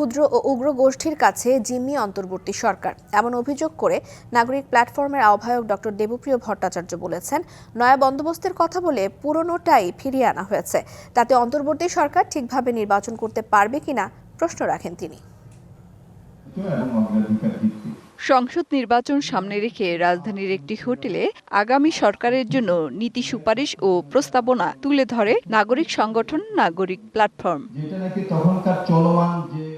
ক্ষুদ্র ও উগ্র গোষ্ঠীর কাছে জিম্মি অন্তর্বর্তী সরকার। এমন অভিযোগ করে নাগরিক প্ল্যাটফর্মের আহ্বায়ক ডক্টর দেবপ্রিয় ভট্টাচার্য বলেছেন নয়া বন্দোবস্তের কথা বলে পুরনোটাই ফিরিয়ে আনা হয়েছে। তাতে অন্তর্বর্তী সরকার ঠিকভাবে নির্বাচন করতে পারবে কিনা প্রশ্ন রাখেন তিনি। সংসদ নির্বাচন সামনে রেখে রাজধানীর একটি হোটেলে আগামী সরকারের জন্য নীতি সুপারিশ ও প্রস্তাবনা তুলে ধরে নাগরিক সংগঠন নাগরিক প্ল্যাটফর্ম।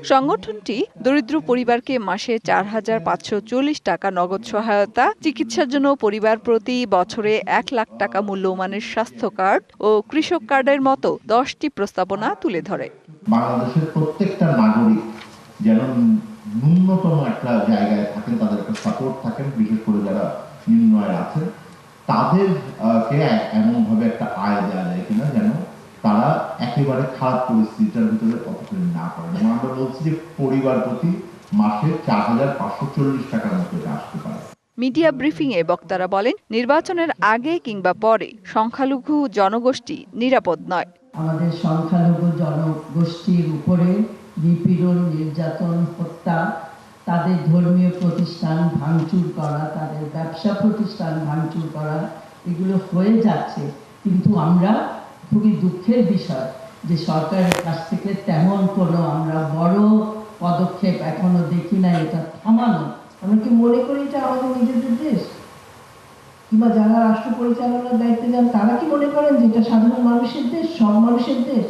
সংগঠনটি দরিদ্র পরিবারকে মাসে চার হাজার পাঁচশো চল্লিশ টাকা নগদ সহায়তা চিকিৎসার জন্য পরিবার প্রতি বছরে এক লাখ টাকা মূল্যমানের স্বাস্থ্য কার্ড ও কৃষক কার্ডের মতো দশটি প্রস্তাবনা তুলে ধরে। বাংলাদেশের প্রত্যেকটা নাগরিক যেন ন্যূনতম একটা জায়গায় থাকেন তাদের একটা সাপোর্ট থাকেন বিশেষ করে যারা নিম্ন আয় আছেন তাদের আহ, কে এমন ভাবে একটা আয় দেওয়া যায় কিনা যেন তারা একেবারে খারাপ পরিস্থিতিটার ভিতরে অপচয় না করে। এবং আমরা বলছি যে পরিবার প্রতি মাসে চার হাজার পাঁচশো চল্লিশ টাকার মতো এটা আসতে পারে। মিডিয়া ব্রিফিংয়ে বক্তারা বলেন নির্বাচনের আগে কিংবা পরে সংখ্যালঘু জনগোষ্ঠী নিরাপদ নয়। আমাদের সংখ্যালঘু জনগোষ্ঠীর উপরে নিপীড়ন নির্যাতন হত্যা তাদের ধর্মীয় প্রতিষ্ঠান ভাঙচুর করা তাদের ব্যবসা প্রতিষ্ঠান ভাঙচুর করা এগুলো হয়ে যাচ্ছে। কিন্তু আমরা খুবই দুঃখের বিষয় যে সরকারের কাছ থেকে তেমন কোনো আমরা বড় পদক্ষেপ এখনও দেখি না এটা থামানো। আমরা কি মনে করি এটা আমাদের নিজেদের দেশ? কিংবা যারা রাষ্ট্র পরিচালনার দায়িত্বে যান, তারা কি মনে করেন যে এটা সাধারণ মানুষের দেশ, সব মানুষের দেশ?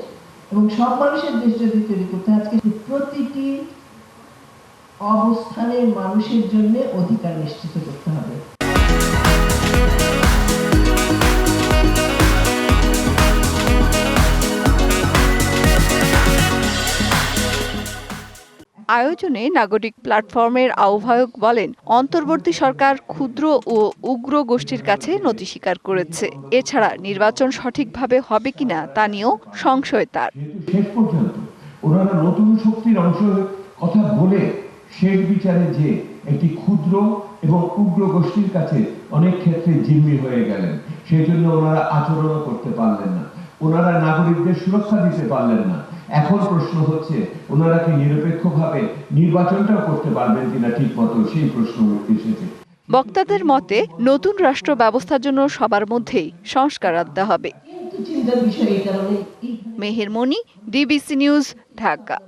এবং সব মানুষের দেশ যদি তৈরি করতে আজকে প্রতিটি অবস্থানের মানুষের জন্য অধিকার নিশ্চিত করতে হবে। আয়োজনে নাগরিক প্ল্যাটফর্মের আহ্বায়ক বলেন, অন্তর্বর্তী সরকার ক্ষুদ্র ও উগ্র গোষ্ঠীর কাছে নথি স্বীকার করেছে। এছাড়া নির্বাচন সঠিকভাবে হবে কিনা তা নিয়েও সংশয় তার। ওনারা নতুন শক্তির অংশ কথা বলে বিচারে যে একটি ক্ষুদ্র এবং উগ্র গোষ্ঠীর কাছে অনেক ক্ষেত্রে জিম্মি হয়ে গেলেন। সেই জন্য ওনারা আচরণও করতে পারলেন না। ওনারা নাগরিকদের সুরক্ষা দিতে পারলেন না। এখন প্রশ্ন হচ্ছে ওনারা কি নিরপেক্ষভাবে নির্বাচনটা করতে পারবেন কিনা ঠিক মতো? সেই প্রশ্ন এসেছে। বক্তাদের মতে নতুন রাষ্ট্র ব্যবস্থার জন্য সবার মধ্যেই সংস্কার আনতে হবে। Meher Moni DBC news Dhaka.